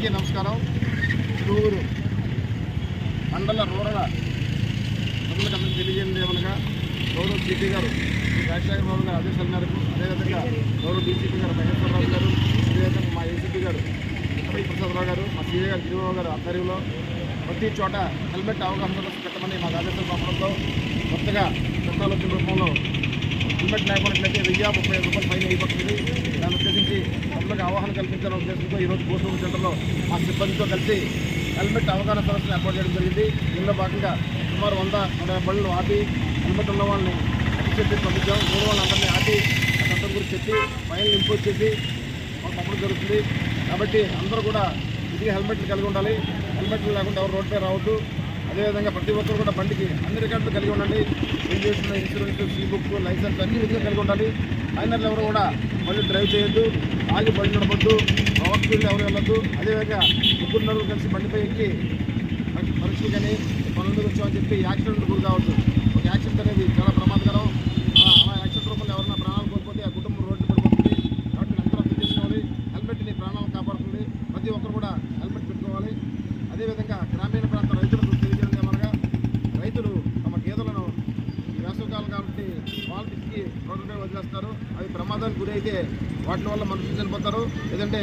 అందరికీ నమస్కారం. తిరువురు మండల రూరల్ ప్రజలకు అందరికీ తెలియజేయండి ఏమనగా గౌరవ సిపి గారు రాజశేఖర బాబు గారు ఆదేశాల మేరకు అదేవిధంగా గౌరవ డీసీపీ గారు మహేశ్వరరావు గారు అదేవిధంగా మా ఏసీపీ గారు ఉత్తమయ్య ప్రసాదరావు గారు మా సీఏ గారు గిరిబాబు గారు ఆధ్వర్యంలో ప్రతి చోట హెల్మెట్ అవగాహన పెట్టమని మా ఆదేశాలు పంపడంతో కొత్తగా చట్టాలు రూపంలో హెల్మెట్ లేకున్నట్లయితే వెయ్యి ముప్పై ఐదు రూపాయలు ఫైన్ అయిపోతుంది దాన్ని ఉద్దేశించి ప్రజలకు అవగాహన కల్పించాలనే ఉద్దేశంతో ఈరోజు కోర్టు సెంటర్లో ఆ సిబ్బందితో కలిసి హెల్మెట్ అవగాహన సదస్సును ఏర్పాటు చేయడం జరిగింది. దీనిలో భాగంగా సుమారు వంద నూట యాభై బళ్ళు ఆపి హెల్మెట్ ఉన్న వాళ్ళని చెప్పి పంపించాం. మూడు వాళ్ళందరినీ ఆపి ఆ చట్టం గురించి చెప్పి ఫైన్లు ఇంపోజ్ చేసి పంపడం జరుగుతుంది. కాబట్టి అందరూ కూడా ఇది హెల్మెట్లు కలిగి ఉండాలి. హెల్మెట్లు లేకుండా ఎవరు రోడ్డుపై రావద్దు. అదేవిధంగా ప్రతి ఒక్కరు కూడా బండికి అన్ని రికార్డులు కలిగి ఉండండి. Registration insurance C book licence అన్ని విధంగా కలిగి ఉండాలి. మైనర్లు ఎవరు కూడా బండి డ్రైవ్ చేయొద్దు ఆగి బండి నడపద్దు పవర్ స్పీడ్ ఎవరు వెళ్ళొద్దు. అదేవిధంగా ముగ్గురు నలుగురు కలిసి బండిపై ఎక్కి పరీక్షలు కానీ పనులు వచ్చామని చెప్పి యాక్సిడెంట్ గురి కావచ్చు ఒక యాక్సిడెంట్ అనేది చాలా ప్రమాదకరం. ఆ, అలా యాక్సిడెంట్ రూపంలో ఎవరైనా ప్రాణాలు కోల్పోతే ఆ కుటుంబం రోడ్డు పడిపోతుంది కాబట్టి అందరూ అర్థం చేసుకోవాలి. హెల్మెట్ని ప్రాణాలను కాపాడుతుంది. ప్రతి ఒక్కరు కూడా హెల్మెట్ పెట్టుకోవాలి. అదేవిధంగా గ్రామీణ ప్రాంత వాళ్ళకి రోడ్డుపై వదిలేస్తారు. అవి ప్రమాదానికి గురైతే వాటి వల్ల మనుషులు చనిపోతారు. లేదంటే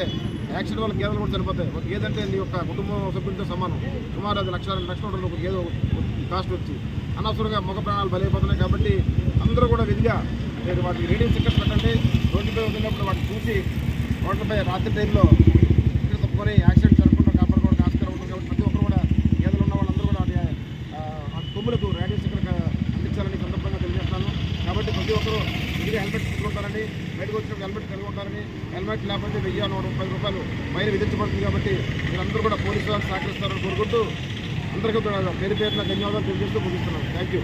యాక్సిడెంట్ వల్ల గేదెలు కూడా చనిపోతాయి. ఒక గేదె నీ యొక్క కుటుంబ సభ్యులతో సమానం. సుమారు అది లక్ష రెండు లక్షలు ఒక గేదె కాస్ట్ వచ్చి అనవసరంగా మగ ప్రాణాలు బలైపోతున్నాయి కాబట్టి అందరూ కూడా విధిగా మీరు వాటికి రీడింగ్ స్టిక్కర్స్ పెట్టండి. రోడ్డుపై వదిలినప్పుడు వాటిని చూసి రోడ్లపై రాత్రి టైంలో ఇక్కడ తప్పుకొని యాక్సిడెంట్ జరగకుండా కాపాడుకోవడానికి ఆస్కారం ఉంటుంది కాబట్టి ప్రతి ఒక్కరు కూడా గేదెలు ఉన్న వాళ్ళందరూ కూడా వాటి ఆ, ఆ కొమ్ములకు రేడియో స్టిక్కర్ అందించాలని ఈ సందర్భంగా తెలియజేస్తాను కాబట్టి ప్రతి ఒక్కరు ఇది హెల్మెట్ పెట్టుకుంటారని బయటకు వచ్చినప్పుడు హెల్మెట్ కలిగి హెల్మెట్ లేకపోతే వెయ్యి నూట ముప్పై రూపాయలు పైన విధించబడుతుంది కాబట్టి మీరందరూ కూడా పోలీసు వారు సహకరిస్తారని కోరుకుంటూ అందరికీ పేరు పేరున ధన్యవాదాలు తెలియజేస్తూ ముగిస్తున్నాను. Thank you